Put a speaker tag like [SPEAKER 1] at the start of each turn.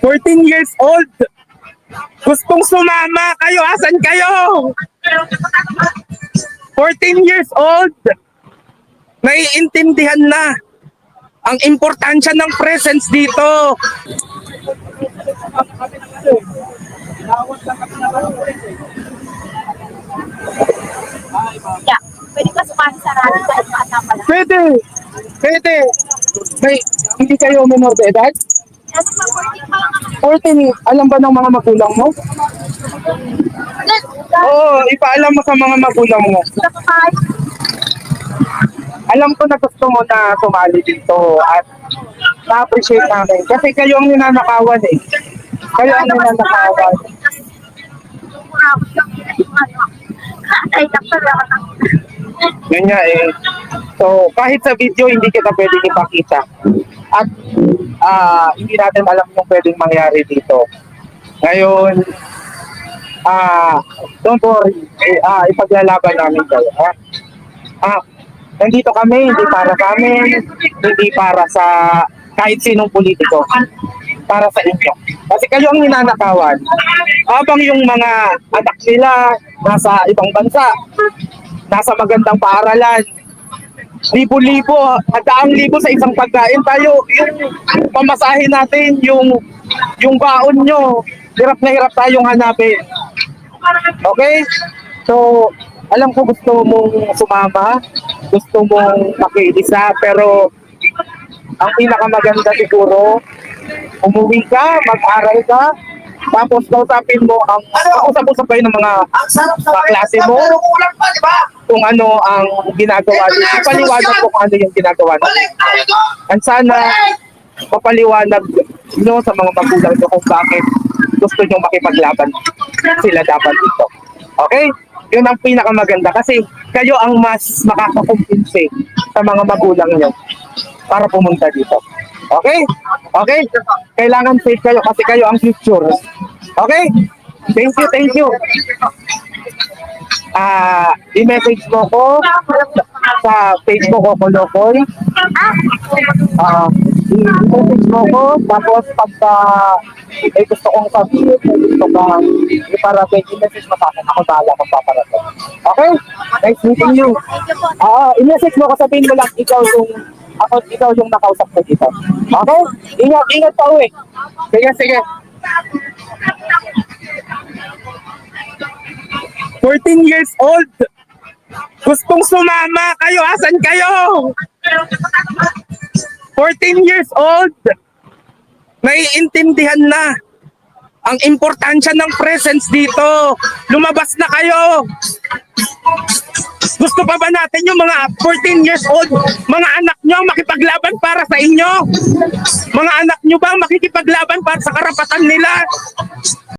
[SPEAKER 1] 14 years old. Gustong sumama kayo. Asan kayo? 14 years old. Naiintindihan na ang importansya ng presence dito.
[SPEAKER 2] Yeah. Pwede ka sumali sa rally kahit bata pa lang.
[SPEAKER 1] Pwede. Pwede. May, hindi kayo minor de edad?
[SPEAKER 2] Nasa pa 14 pa lang naman.
[SPEAKER 1] 14, alam ba ng mga magulang mo? Oo, ipaalam mo sa mga magulang mo. Alam ko na gusto mo na sumali dito at na-appreciate namin. Kasi kayo ang ninanakawan eh. Kayo ang ninanakawan.
[SPEAKER 2] Ay.
[SPEAKER 1] Yun nga eh. So, kahit sa video, hindi kita pwedeng ipakita. At ah hindi natin alam kung pwedeng mangyari dito. Ngayon, ah don't worry. Ah, ipaglalaban namin kayo. Ha? Ah, nandito kami, hindi para sa amin, hindi para sa kahit sinong politiko. Para sa inyo. Kasi kayo ang ninanakawan. Habang yung mga anak nila nasa ibang bansa, nasa magandang paaralan, libo-libo, at daang libo sa isang pagkain tayo, yung pamasahe natin, yung yung baon nyo, hirap na hirap tayong hanapin. Okay? So, alam ko gusto mong sumama, gusto mong makiisa, pero ang pinakamaganda siguro, umuwi ka, mag-aral ka, tapos kausapin mo ang kausap-usap kayo ng mga kaklase mo kung ano ang ginagawa nyo. Ipaliwanag ko kung ano yung ginagawa nyo. At sana mapaliwanag nyo sa mga magulang nyo kung bakit gusto nyo makipaglaban sila dapat dito. Okay? Yun ang pinakamaganda kasi kayo ang mas makakakumpinsi sa mga magulang nyo para pumunta dito. Okay? Okay? Kailangan safe kayo kasi kayo ang future. Okay? Thank you, thank you. Ah, i-message mo ko sa Facebook ko Kolokoy. Ah, i-message mo ko tapos pagka eh, gusto kong sabihin, may gusto kang iparating, i-message mo sa akin. Ako bahala kung paparating. Okay? Nice meeting you. Ah, i-message mo ko sabihin mo lang ikaw yung ako ikaw yung nakausap ko dito. Okay? Ingat, ingat pa uwi. Sige, sige. 14 years old. Gustong sumama kayo. Asan kayo? 14 years old. Naiintindihan na ang importansya ng presence dito. Lumabas na kayo. Gusto pa ba natin yung mga 14 years old, mga anak nyo makipaglaban para sa inyo? Mga anak nyo ba makikipaglaban para sa karapatan nila?